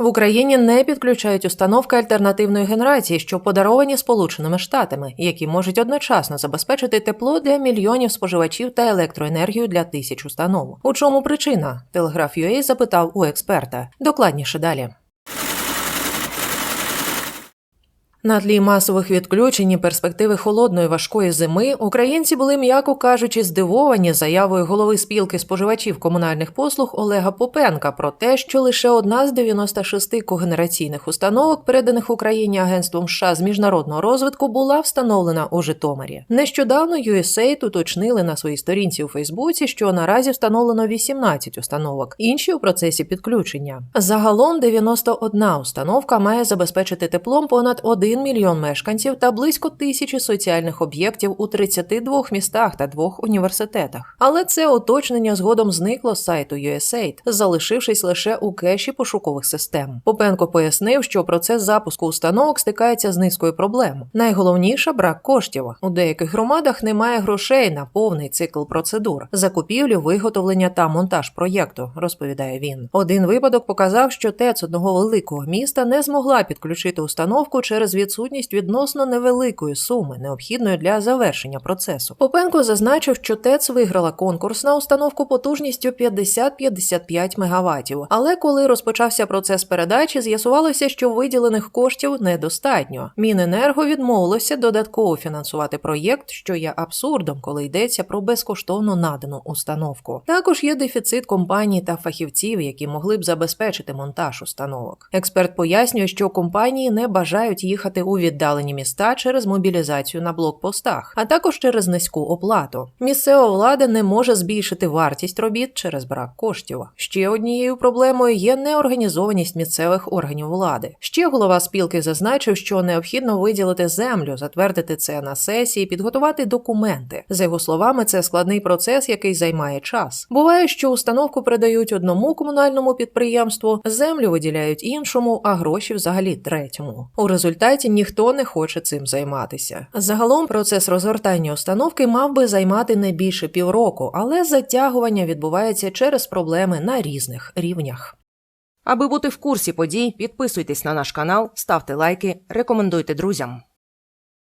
В Україні не підключають установки альтернативної генерації, що подаровані Сполученими Штатами, які можуть одночасно забезпечити тепло для мільйонів споживачів та електроенергію для тисяч установ. У чому причина? Телеграф UA запитав у експерта. Докладніше далі. На тлі масових відключень і перспективи холодної важкої зими українці були, м'яко кажучи, здивовані заявою голови спілки споживачів комунальних послуг Олега Попенка про те, що лише одна з 96 когенераційних установок, переданих Україні агентством США з міжнародного розвитку, була встановлена у Житомирі. Нещодавно USAID уточнили на своїй сторінці у Фейсбуці, що наразі встановлено 18 установок, інші у процесі підключення. Загалом 91 установка має забезпечити теплом понад 1 мільйон мешканців та близько тисячі соціальних об'єктів у 32 містах та двох університетах. Але це уточнення згодом зникло з сайту USAID, залишившись лише у кеші пошукових систем. Попенко пояснив, що процес запуску установок стикається з низкою проблем. Найголовніше брак коштів. У деяких громадах немає грошей на повний цикл процедур, закупівлю, виготовлення та монтаж проєкту, розповідає він. Один випадок показав, що ТЕЦ одного великого міста не змогла підключити установку через відсутність відносно невеликої суми, необхідної для завершення процесу. Попенко зазначив, що ТЕЦ виграла конкурс на установку потужністю 50-55 МВт. Але коли розпочався процес передачі, з'ясувалося, що виділених коштів недостатньо. Міненерго відмовилося додатково фінансувати проєкт, що є абсурдом, коли йдеться про безкоштовно надану установку. Також є дефіцит компаній та фахівців, які могли б забезпечити монтаж установок. Експерт пояснює, що компанії не бажають їхати у віддалені міста через мобілізацію на блокпостах, а також через низьку оплату. Місцева влада не може збільшити вартість робіт через брак коштів. Ще однією проблемою є неорганізованість місцевих органів влади. Ще голова спілки зазначив, що необхідно виділити землю, затвердити це на сесії, підготувати документи. За його словами, це складний процес, який займає час. Буває, що установку передають одному комунальному підприємству, землю виділяють іншому, а гроші взагалі третьому. У результаті ніхто не хоче цим займатися. Загалом процес розгортання установки мав би займати не більше півроку, але затягування відбувається через проблеми на різних рівнях. Аби бути в курсі подій, підписуйтесь на наш канал, ставте лайки, рекомендуйте друзям.